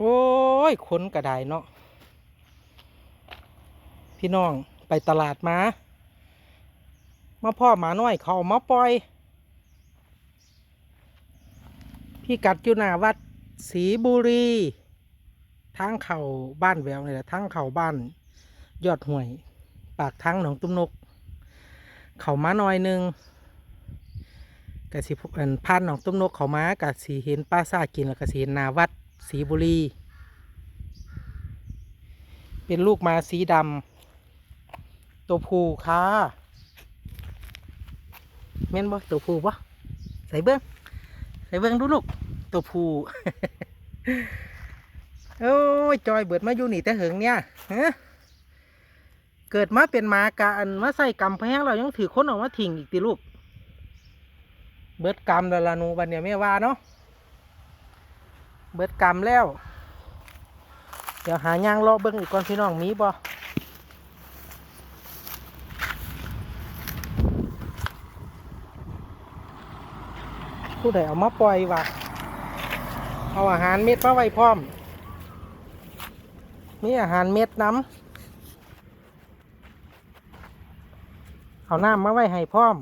โอ้ยคนกระไดเนาะพี่น้องไปตลาดมา มาพ่อหมาน้อยเขามาปล่อย พี่กัดอยู่หน้าวัดศรีบุรีทางเขาบ้านแววนี่แหละทางเขาบ้าน ยอดห่วย ปากทางหนองตุ้มนก เขามาหน่อยหนึงกะสิพันผ่านหนองตุ้มนก เขามากะสีเห็นป้าซากินแล้วกะสีเห็นนาวัด ศรีบุรี เป็นลูกมาสีดำตัวผู้ค่ะแม่นบ่ตัวผู้บ่ใส่เบิ้งใส่เบิ้งดูลูกตัวผู้โอ้ยจอยเบิดมาอยู่นี่แต่เหิงเนี่ยฮะเกิดมาเป็นหมากะอันมาใส่กำแพงเรายังถือค้นออกมาทิ้งอีกติลูก เบิดกรรมแล้วละนูบัดเนี่ยแม่ว่าเนาะ เบิดกรรมแล้ว เดี๋ยวหายางรอเบิ้งอีกก่อนพี่น้องมีบ่ผู้ใดเอามาปล่อยวะเอาอาหารเม็ดมาไว้พร้อม มีอาหารเม็ดน้ำเอาน้ำมาไว้ให้พร้อม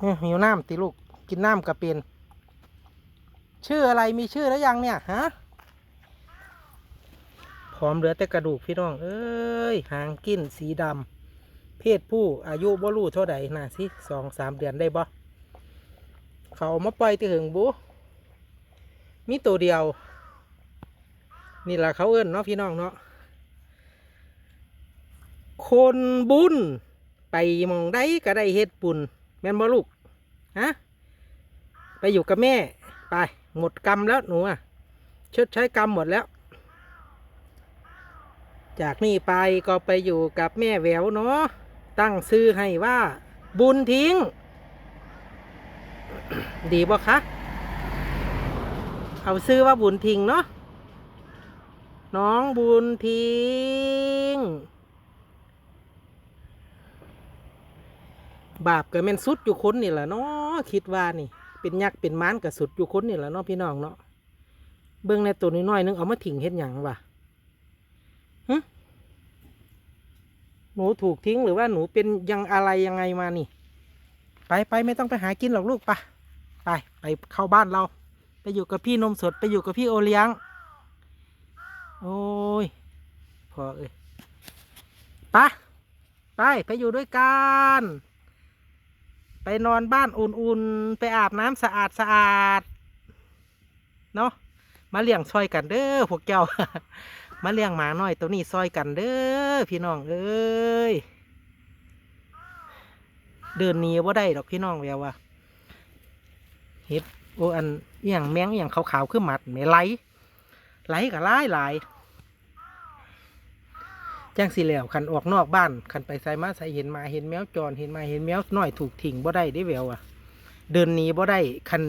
เอ้ยหิวน้ำติลูก กินน้ำกระเป็น ชื่ออะไรมีชื่อแล้วยังเนี่ยฮะพร้อมเหลือแต่กระดูกพี่น้อง เอ้ยหางกินสีดำเพศผู้อายุบ่รู้เท่าใดน่ะสิสองสามเดือนได้บ่เขาเอามาปล่อยที่หึงบุมีตัวเดียว นี่แหละเขาเอิ้นเนาะพี่น้องเนาะคนบุญไปมองได้ก็ได้เฮ็ดบุญแม่นบ่ลูกฮะไปอยู่กับแม่ ไป หมดกรรมแล้วหนูอะชดใช้กรรมหมดแล้ว จากนี้ไปก็ไปอยู่กับแม่แหววเนาะตั้งชื่อให้ว่า บุญทิ้ง ดีบ่คะเอาซื้อว่าบุญทิ้งเนาะน้องบุญทิ้ง บาปก็แม่นสุดอยู่คนนี่แหละเนาะคิดว่านี่ เป็นยักษ์เป็นม้านกับสุดอยู่คนนี่แหละเนาะพี่น้องเนาะเบิ่งในตัวน้อยๆนึงเอามาทิ้งเฮ็ดหยังวะหึหนูถูกทิ้งหรือว่าหนูเป็นยังอะไรยังไงมานี่ ไปไปไม่ต้องไปหากินหรอกลูกไปไปไปเข้าบ้านเรา ไปอยู่กับพี่นมสดไปอยู่กับพี่โอเลี้ยง โอ้ยพอเอ้ยไปไปไปอยู่ด้วยกัน ไปนอนบ้านอุ่นๆ ไปอาบน้ำสะอาดสะอาดเนาะมาเลี้ยงซอยกันเด้อพวกเจ้า มาเลี้ยงหมาหน้อยตัวนี้ซอยกันเด้อพี่น้องเอ้ยเดินหนีว่าได้ดอกพี่น้องแววว่าเห็ดโออันอหย่างแมงอหย่างขาวๆคือหมัดไม่ไหลไหลกับไล่หลาย จ้งสิแล้วคันออกนอกบ้านคันไปใส่มาใส่เห็นมาเห็นแมวจรเห็นมาเห็นแมวน้อยถูกทิ้งบ่ได้ได้แววอะ เดินหนีบ่ได้คัน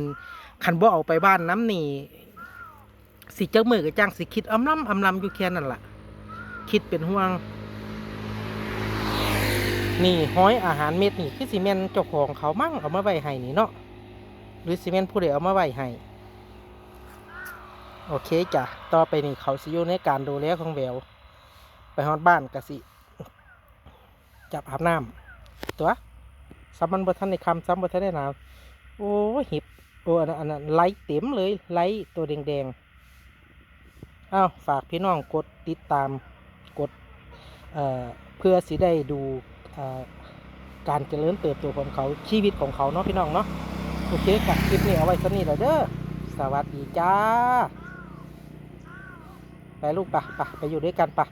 คันบ่เอาไปบ้านน้ำหนีสิเจ้ามือกับจ้างสิคิดอำลำอำลำอยู่แค่นั้นล่ะ คิดเป็นห่วง นี่ห้อยอาหารเม็ดนี่คือซีเมนเจ้าของเขามั่งเอามาไว้ให้นี่เนาะหรือซีเมนผู้ใดเอามาไว้ให้โอเคจ้ะต่อไปนี่เขาสิอยู่ในการดูแลของแวว ฮอดบ้านกะสิ จับอาบน้ำตัวซ้ำมันบ่ทันในคำซ้ำบ่ทันได้น้ำโอ้หิบโอ้อันนั้นไหลเต็มเลยไหลตัวแดงๆอ้าวฝากพี่น้องกดติดตามกดเเพื่อสิได้ดูการเจริญเติบโตของเขาชีวิตของเขาเนาะพี่น้องเนาะโอเคค่ะคลิปนี้เอาไว้สนี้แล้วเด้อสวัสดีจ้าไปลูกปะปะไปอยู่ด้วยกันปะ